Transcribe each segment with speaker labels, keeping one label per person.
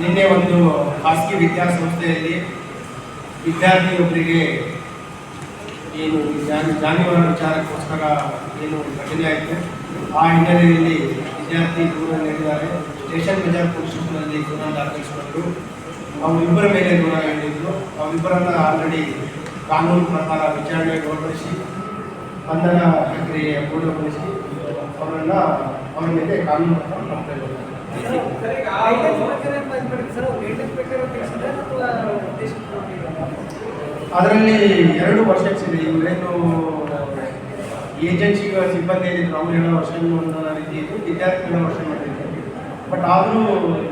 Speaker 1: ನಿನ್ನೆ ಒಂದು ಖಾಸಗಿ ವಿದ್ಯಾಸಂಸ್ಥೆಯಲ್ಲಿ ವಿದ್ಯಾರ್ಥಿಯೊಬ್ಬರಿಗೆ ಏನು ಜಾನಿ ಜಾನುವಾರು ವಿಚಾರಕ್ಕೋಸ್ಕರ ಏನು ಘಟನೆ ಆಯಿತು. ಆ ಹಿನ್ನೆಲೆಯಲ್ಲಿ ವಿದ್ಯಾರ್ಥಿ ದೂರ ನೀಡಿದ್ದಾರೆ. ಸ್ಟೇಷನ್ ಬಜಾರ್ ಪೊಲೀಸ್ ಸ್ಟೇಷನ್ನಲ್ಲಿ ದೂರ ದಾಖಲಿಸಿಕೊಂಡು ಅವರಿಬ್ಬರ ಮೇಲೆ ದೂರ ನೀಡಿದ್ರು. ಅವರಿಬ್ಬರನ್ನು ಆಲ್ರೆಡಿ ಕಾನೂನು ಪ್ರಕಾರ ವಿಚಾರಣೆಗೆ ಒಳಪಡಿಸಿ ಬಂಧನ ಪ್ರಕ್ರಿಯೆ ಪೂರ್ಣಗೊಳಿಸಿ ಅವರನ್ನು ಅವರ ಮೇಲೆ ಕಾನೂನು ಪ್ರಕಾರ. ಅದರಲ್ಲಿ ಎರಡು ವರ್ಷಕ್ಕೆ ಇದೆ ಇವರೇನು ಏಜೆನ್ಸಿಗಳ ಸಿಬ್ಬಂದಿ ಏನಿದ್ರು ಅವ್ರು ಹೇಳೋ ವರ್ಷ ಅನ್ನೋ ರೀತಿ ಇತ್ತು ವಿದ್ಯಾರ್ಥಿಗಳ ವರ್ಷ ಮಾಡಿದ್ರು ಬಟ್ ಆದರೂ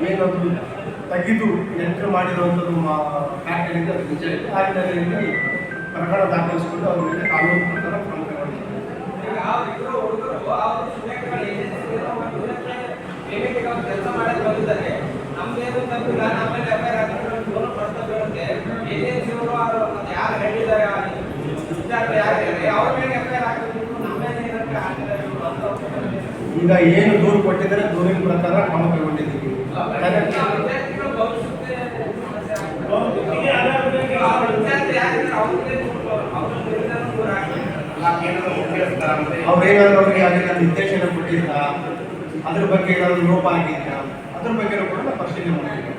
Speaker 1: ಏನದು ತೆಗೆದು ಎಂಟ್ರ್ ಮಾಡಿರುವಂಥದ್ದು ಫ್ಯಾಕ್ಟ್ ಏನಿದೆ ಅದು ನಿಜ ಹಿನ್ನೆಲೆಯಲ್ಲಿ ಪ್ರಕರಣ ದಾಖಲಿಸಿಕೊಂಡು ಅವರಿಗೆ ಮೇಲೆ ಕಾನೂನು ಪ್ರಕಾರ ಕ್ರಮ ಕೈಗೊಳ್ಳಲಾಗಿದೆ ಈಗ ಏನು ದೂರು ಕೊಟ್ಟಿದ್ದಾರೆ ದೂರಿನ ಪ್ರಕಾರ ಕ್ರಮ ಕೈಗೊಂಡಿದ್ದೀವಿ. ಅವ್ರೇನಾದ್ರು ಅವರಿಗೆ ಅದನ್ನ ನಿರ್ದೇಶನ ಕೊಟ್ಟಿದ್ದ ಅದ್ರ ಬಗ್ಗೆ ಏನಾದ್ರು ಲೋಪ ಆಗಿದ್ದ ಅದ್ರ ಬಗ್ಗೆ ಕೂಡ ಪರಿಶೀಲನೆ ಮಾಡ್ತೀವಿ.